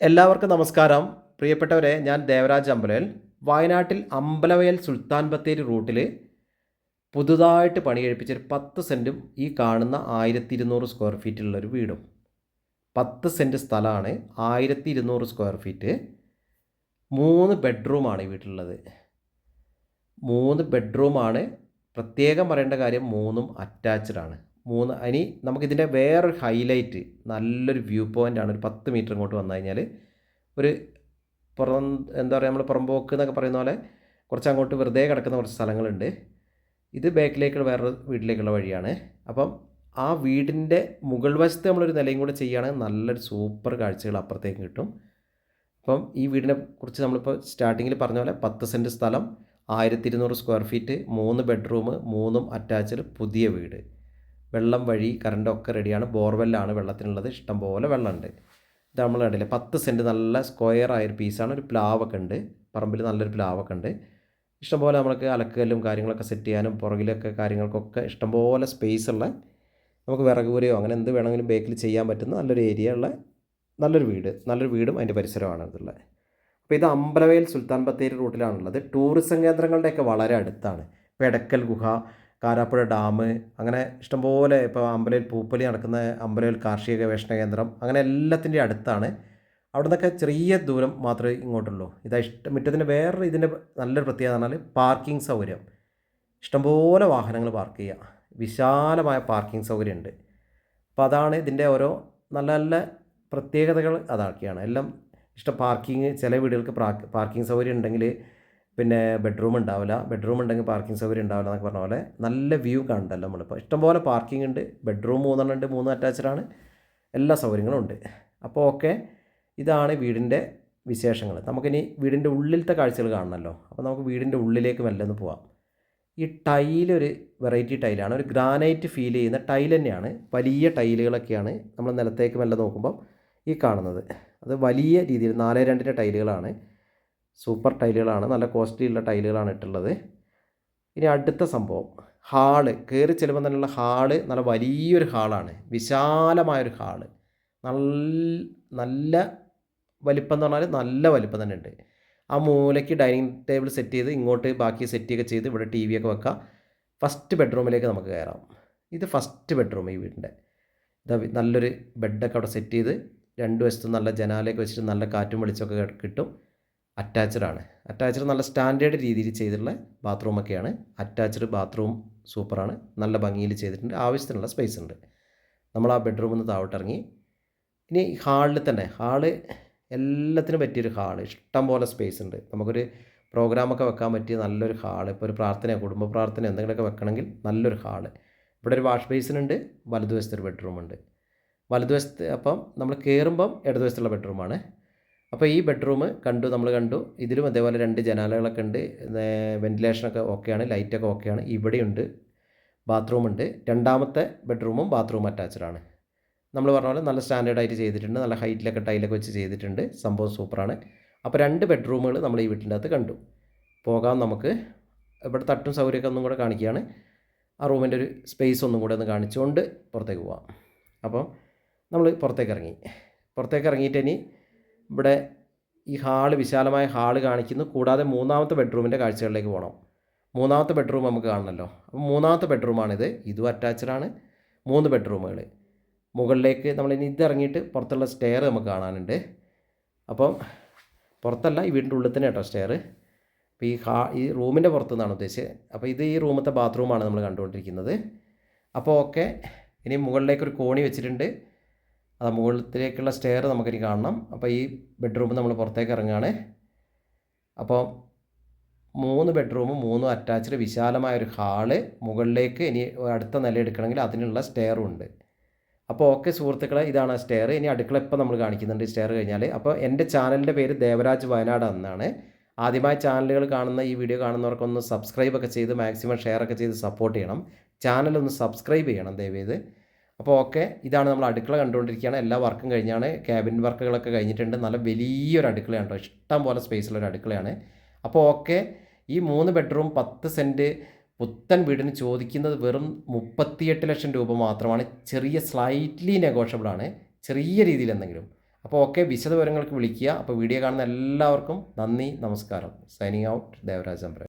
എല്ലാവർക്കും നമസ്കാരം. പ്രിയപ്പെട്ടവരെ ഞാൻ ദേവരാജ് അമ്പലവൽ വയനാട്ടിൽ അമ്പലവയൽ സുൽത്താൻ ബത്തേരി റൂട്ടിൽ പുതുതായിട്ട് പണി കഴിപ്പിച്ചൊരു പത്ത് സെന്റും ഈ കാണുന്ന ആയിരത്തി ഇരുന്നൂറ് സ്ക്വയർ ഫീറ്റിലുള്ളൊരു വീടും. പത്ത് സെന്റ് സ്ഥലമാണ് ആയിരത്തി ഇരുന്നൂറ് സ്ക്വയർ ഫീറ്റ്. മൂന്ന് ബെഡ്റൂമാണ് ഈ വീട്ടിലുള്ളത്. മൂന്ന് ബെഡ്റൂമാണ്. പ്രത്യേകം പറയേണ്ട കാര്യം മൂന്നും അറ്റാച്ച്ഡ് ആണ്. മൂന്ന് ഇനി നമുക്കിതിന്റെ വേറൊരു ഹൈലൈറ്റ് നല്ലൊരു വ്യൂ പോയിന്റ് ആണ്. ഒരു പത്ത് മീറ്റർ ഇങ്ങോട്ട് വന്നു കഴിഞ്ഞാൽ ഒരു പുറം എന്താ പറയുക നമ്മൾ പുറമ്പോക്ക് എന്നൊക്കെ പറയുന്ന പോലെ കുറച്ച് അങ്ങോട്ട് വെറുതെ കിടക്കുന്ന കുറച്ച് സ്ഥലങ്ങളുണ്ട്. ഇത് ബാക്കിലേക്കുള്ള വേറൊരു വീട്ടിലേക്കുള്ള വഴിയാണ്. അപ്പം ആ വീടിന്റെ മുകൾ വശത്ത് നമ്മളൊരു നിലയും കൂടെ ചെയ്യുകയാണെങ്കിൽ നല്ലൊരു സൂപ്പർ കാഴ്ചകൾ അപ്പുറത്തേക്ക് കിട്ടും. അപ്പം ഈ വീടിനെ കുറിച്ച് നമ്മളിപ്പോൾ സ്റ്റാർട്ടിങ്ങിൽ പറഞ്ഞ പോലെ പത്ത് സെന്റ് സ്ഥലം ആയിരത്തി ഇരുന്നൂറ് സ്ക്വയർ ഫീറ്റ് മൂന്ന് ബെഡ്റൂം മൂന്നും അറ്റാച്ച്ഡ് പുതിയ വീട്. വെള്ളം വഴി കറണ്ടൊക്കെ റെഡിയാണ്. ബോർവെല്ലാണ് വെള്ളത്തിനുള്ളത്. ഇഷ്ടംപോലെ വെള്ളമുണ്ട്. ഇത് നമ്മൾ കണ്ടില്ലേ? പത്ത് സെന്റ് നല്ല സ്ക്വയർ ആയൊരു പീസാണ്. ഒരു പ്ലാവൊക്കെ ഉണ്ട്. പറമ്പിൽ നല്ലൊരു പ്ലാവൊക്കെ ഉണ്ട്. ഇഷ്ടംപോലെ നമുക്ക് അലക്കലും കാര്യങ്ങളൊക്കെ സെറ്റ് ചെയ്യാനും പുറകിലൊക്കെ കാര്യങ്ങൾക്കൊക്കെ ഇഷ്ടംപോലെ സ്പേസ് ഉള്ള നമുക്ക് വിറക് പുരയോ അങ്ങനെ എന്ത് വേണമെങ്കിലും ബേക്കിൽ ചെയ്യാൻ പറ്റുന്ന നല്ലൊരു ഏരിയ ഉള്ള നല്ലൊരു വീട്. നല്ലൊരു വീടും അതിന്റെ പരിസരമാണ് ഇതുള്ളത്. അപ്പോൾ ഇത് അമ്പലവയൽ സുൽത്താൻ ബത്തേരി റൂട്ടിലാണുള്ളത്. ടൂറിസം കേന്ദ്രങ്ങളുടെയൊക്കെ വളരെ അടുത്താണ്. ഇപ്പോൾ എടക്കൽ ഗുഹ കാരാപ്പുഴ ഡാം അങ്ങനെ ഇഷ്ടംപോലെ ഇപ്പോൾ അമ്പലയിൽ പൂപ്പലി നടക്കുന്ന അമ്പലയിൽ കാർഷിക ഗവേഷണ കേന്ദ്രം അങ്ങനെ എല്ലാത്തിന്റെയും അടുത്താണ്. അവിടെ നിന്നൊക്കെ ചെറിയ ദൂരം മാത്രമേ ഇങ്ങോട്ടുള്ളൂ. ഇതാ ഇഷ്ടം മുറ്റത്തിന്റെ വേറൊരു ഇതിന്റെ നല്ലൊരു പ്രത്യേകത എന്ന് പറഞ്ഞാൽ പാർക്കിംഗ് സൗകര്യം. ഇഷ്ടംപോലെ വാഹനങ്ങൾ പാർക്ക് ചെയ്യുക. വിശാലമായ പാർക്കിംഗ് സൗകര്യമുണ്ട്. അപ്പോൾ അതാണ് ഇതിന്റെ ഓരോ നല്ല നല്ല പ്രത്യേകതകൾ അതാക്കിയാണ്. എല്ലാം ഇഷ്ടം പാർക്കിംഗ് ചില വീടുകൾക്ക് പാർക്കിംഗ് സൗകര്യം ഉണ്ടെങ്കിൽ പിന്നെ ബെഡ്റൂം ഉണ്ടാവില്ല. ബെഡ്റൂം ഉണ്ടെങ്കിൽ പാർക്കിംഗ് സൗകര്യം ഉണ്ടാവില്ല എന്നൊക്കെ പറഞ്ഞ പോലെ നല്ല വ്യൂ കണ്ടല്ലോ നമ്മളിപ്പോൾ ഇഷ്ടംപോലെ പാർക്കിംഗ് ഉണ്ട്. ബെഡ്റൂം മൂന്നെണ്ണം ഉണ്ട്. മൂന്ന് അറ്റാച്ച്ഡാണ് എല്ലാ സൗകര്യങ്ങളും ഉണ്ട്. അപ്പോൾ ഓക്കെ ഇതാണ് വീടിന്റെ വിശേഷങ്ങൾ. നമുക്കിനി വീടിന്റെ ഉള്ളിലത്തെ കാഴ്ചകൾ കാണണമല്ലോ അപ്പോൾ നമുക്ക് വീടിന്റെ ഉള്ളിലേക്ക് മെല്ലെ ഒന്ന് പോവാം. ഈ ടൈലൊരു വെറൈറ്റി ടൈലാണ് ഒരു ഗ്രാനൈറ്റ് ഫീൽ ചെയ്യുന്ന ടൈൽ തന്നെയാണ്. വലിയ ടൈലുകളൊക്കെയാണ് നമ്മൾ നിലത്തേക്ക് മെല്ലെ നോക്കുമ്പം ഈ കാണുന്നത്. അത് വലിയ രീതിയിൽ നാല് രണ്ടിന്റെ ടൈലുകളാണ് സൂപ്പർ ടൈലുകളാണ് നല്ല കോസ്റ്റ്ലി ഉള്ള ടൈലുകളാണ് ഇട്ടുള്ളത്. ഇനി അടുത്ത സംഭവം ഹാൾ. കയറി ചെല്ലുമ്പോൾ തന്നെയുള്ള ഹാൾ നല്ല വലിയൊരു ഹാളാണ് വിശാലമായൊരു ഹാൾ. നല്ല നല്ല വലിപ്പം എന്ന് പറഞ്ഞാൽ നല്ല വലിപ്പം തന്നെ ഉണ്ട്. ആ മൂലയ്ക്ക് ഡൈനിങ് ടേബിൾ സെറ്റ് ചെയ്ത് ഇങ്ങോട്ട് ബാക്കി സെറ്റൊക്കെ ചെയ്ത് ഇവിടെ ടി വി ഒക്കെ വെക്കാം. ഫസ്റ്റ് ബെഡ്റൂമിലേക്ക് നമുക്ക് കയറാം. ഇത് ഫസ്റ്റ് ബെഡ്റൂം ഈ വീടിന്റെ. ഇതാ നല്ലൊരു ബെഡൊക്കെ അവിടെ സെറ്റ് ചെയ്ത് രണ്ട് വശത്തും നല്ല ജനാലയൊക്കെ വെച്ചിട്ട് നല്ല കാറ്റും വെളിച്ചമൊക്കെ കിട്ടും. അറ്റാച്ച്ഡ് ആണ്. അറ്റാച്ച്ഡ് നല്ല സ്റ്റാൻഡേർഡ് രീതിയിൽ ചെയ്തിട്ടുള്ള ബാത്റൂമൊക്കെയാണ് അറ്റാച്ച്ഡ് ബാത്റൂം സൂപ്പറാണ് നല്ല ഭംഗിയിൽ ചെയ്തിട്ടുണ്ട്. ആവശ്യത്തിനുള്ള സ്പേസ് ഉണ്ട്. നമ്മൾ ആ ബെഡ്റൂമിൽ നിന്ന് താഴോട്ട് ഇറങ്ങി. ഇനി ഹാളിൽ തന്നെ. ഹാൾ എല്ലാത്തിനും പറ്റിയൊരു ഹാൾ ഇഷ്ടം പോലെ സ്പേസ് ഉണ്ട്. നമുക്കൊരു പ്രോഗ്രാമൊക്കെ വെക്കാൻ പറ്റിയ നല്ലൊരു ഹാൾ ഇപ്പോൾ ഒരു പ്രാർത്ഥന കുടുംബ പ്രാർത്ഥന എന്തെങ്കിലുമൊക്കെ വെക്കണമെങ്കിൽ നല്ലൊരു ഹാൾ ഇവിടെ ഒരു വാഷ് ബേസിനുണ്ട് വലതുവശത്തൊരു ബെഡ്റൂമുണ്ട് വലതുവശത്ത് അപ്പം നമ്മൾ കയറുമ്പം ഇടതുവശത്തുള്ള ബെഡ്റൂമാണ് അപ്പോൾ ഈ ബെഡ്റൂം കണ്ടു നമ്മൾ കണ്ടു. ഇതിലും അതേപോലെ രണ്ട് ജനാലകളൊക്കെ ഉണ്ട്. വെന്റിലേഷനൊക്കെ ഓക്കെയാണ് ലൈറ്റൊക്കെ ഓക്കെയാണ് ഇവിടെയുണ്ട് ബാത്റൂം ഉണ്ട്. രണ്ടാമത്തെ ബെഡ്റൂമും ബാത്റൂം ആണ്. നമ്മൾ പറഞ്ഞ പോലെ നല്ല സ്റ്റാൻഡേർഡായിട്ട് ചെയ്തിട്ടുണ്ട്. നല്ല ഹൈറ്റിലൊക്കെ ടൈലൊക്കെ വെച്ച് ചെയ്തിട്ടുണ്ട്. സംഭവം സൂപ്പറാണ് അപ്പോൾ രണ്ട് ബെഡ്റൂമുകൾ നമ്മൾ ഈ വീട്ടിന്റെ അകത്ത് കണ്ടു. പോകാം നമുക്ക്. ഇവിടെ തട്ടും സൗകര്യമൊക്കെ ഒന്നും കൂടെ കാണിക്കുകയാണ്. ആ റൂമിന്റെ ഒരു സ്പേസ് ഒന്നും കൂടെ ഒന്ന് കാണിച്ചുകൊണ്ട് പുറത്തേക്ക് പോവാം. അപ്പോൾ നമ്മൾ പുറത്തേക്ക് ഇറങ്ങി. പുറത്തേക്ക് ഇറങ്ങിയിട്ട് ഇനി ഇവിടെ ഈ ഹാൾ വിശാലമായ ഹാൾ കാണിക്കുന്നു. കൂടാതെ മൂന്നാമത്തെ ബെഡ്റൂമിന്റെ കാഴ്ചകളിലേക്ക് പോകണം. മൂന്നാമത്തെ ബെഡ്റൂം നമുക്ക് കാണണമല്ലോ. അപ്പോൾ മൂന്നാമത്തെ ബെഡ്റൂമാണിത്. ഇതും അറ്റാച്ച്ഡ് ആണ്. മൂന്ന് ബെഡ്റൂമുകൾ. മുകളിലേക്ക് നമ്മൾ ഇനി ഇതിറങ്ങിയിട്ട് പുറത്തുള്ള സ്റ്റെയർ നമുക്ക് കാണാനുണ്ട്. അപ്പം പുറത്തല്ല ഈ വീടിന്റെ ഉള്ളിൽ തന്നെ കേട്ടോ സ്റ്റെയർ അപ്പോൾ ഈ ഹാ ഈ റൂമിന്റെ പുറത്തു നിന്നാണ് ഉദ്ദേശിച്ചത്. അപ്പോൾ ഇത് ഈ റൂമത്തെ ബാത്റൂമാണ് നമ്മൾ കണ്ടുകൊണ്ടിരിക്കുന്നത്. അപ്പോൾ ഓക്കെ ഇനി മുകളിലേക്ക് ഒരു കോണി വെച്ചിട്ടുണ്ട്. അത് മുകളിലേക്കുള്ള സ്റ്റെയർ നമുക്കിനി കാണണം. അപ്പോൾ ഈ ബെഡ്റൂം നമ്മൾ പുറത്തേക്ക് ഇറങ്ങുകയാണ്. അപ്പോൾ മൂന്ന് ബെഡ്റൂമും മൂന്നും അറ്റാച്ച്ഡ് വിശാലമായ ഒരു ഹാൾ മുകളിലേക്ക് ഇനി അടുത്ത നില എടുക്കണമെങ്കിൽ അതിനുള്ള സ്റ്റെയറും ഉണ്ട്. അപ്പോൾ ഓക്കെ സുഹൃത്തുക്കളെ ഇതാണ് സ്റ്റെയർ ഇനി അടുക്കള ഇപ്പോൾ നമ്മൾ കാണിക്കുന്നുണ്ട് സ്റ്റെയർ കഴിഞ്ഞാൽ അപ്പോൾ എന്റെ ചാനലിന്റെ പേര് ദേവരാജ് വയനാട് എന്നാണ്. ആദ്യമായി ചാനലുകൾ കാണുന്ന ഈ വീഡിയോ കാണുന്നവർക്കൊന്ന് സബ്സ്ക്രൈബ് ഒക്കെ ചെയ്ത് മാക്സിമം ഷെയർ ഒക്കെ ചെയ്ത് സപ്പോർട്ട് ചെയ്യണം. ചാനൽ ഒന്ന് സബ്സ്ക്രൈബ് ചെയ്യണം ദയവേത്. അപ്പോൾ ഓക്കെ ഇതാണ് നമ്മൾ അടുക്കള കണ്ടുകൊണ്ടിരിക്കുകയാണ്. എല്ലാ വർക്കും കഴിഞ്ഞാണ്. ക്യാബിൻ വർക്കുകളൊക്കെ കഴിഞ്ഞിട്ടുണ്ട്. നല്ല വലിയൊരു അടുക്കളയാണ് കേട്ടോ. ഇഷ്ടം പോലെ സ്പേസുള്ള ഒരു അടുക്കളയാണ്. അപ്പോൾ ഓക്കെ ഈ മൂന്ന് ബെഡ്റൂം പത്ത് സെന്റ് പുത്തൻ വീടിന് ചോദിക്കുന്നത് വെറും മുപ്പത്തിയെട്ട് ലക്ഷം രൂപ മാത്രമാണ്. ചെറിയ സ്ലൈറ്റ്ലി നെഗോഷ്യബിൾ ആണ്. ചെറിയ രീതിയിൽ എന്തെങ്കിലും. അപ്പോൾ ഓക്കെ വിശദവിവരങ്ങൾക്ക് വിളിക്കുക. അപ്പോൾ വീഡിയോ കാണുന്ന എല്ലാവർക്കും നന്ദി നമസ്കാരം. സൈനിങ് ഔട്ട് ദേവരാജ് അമ്പലം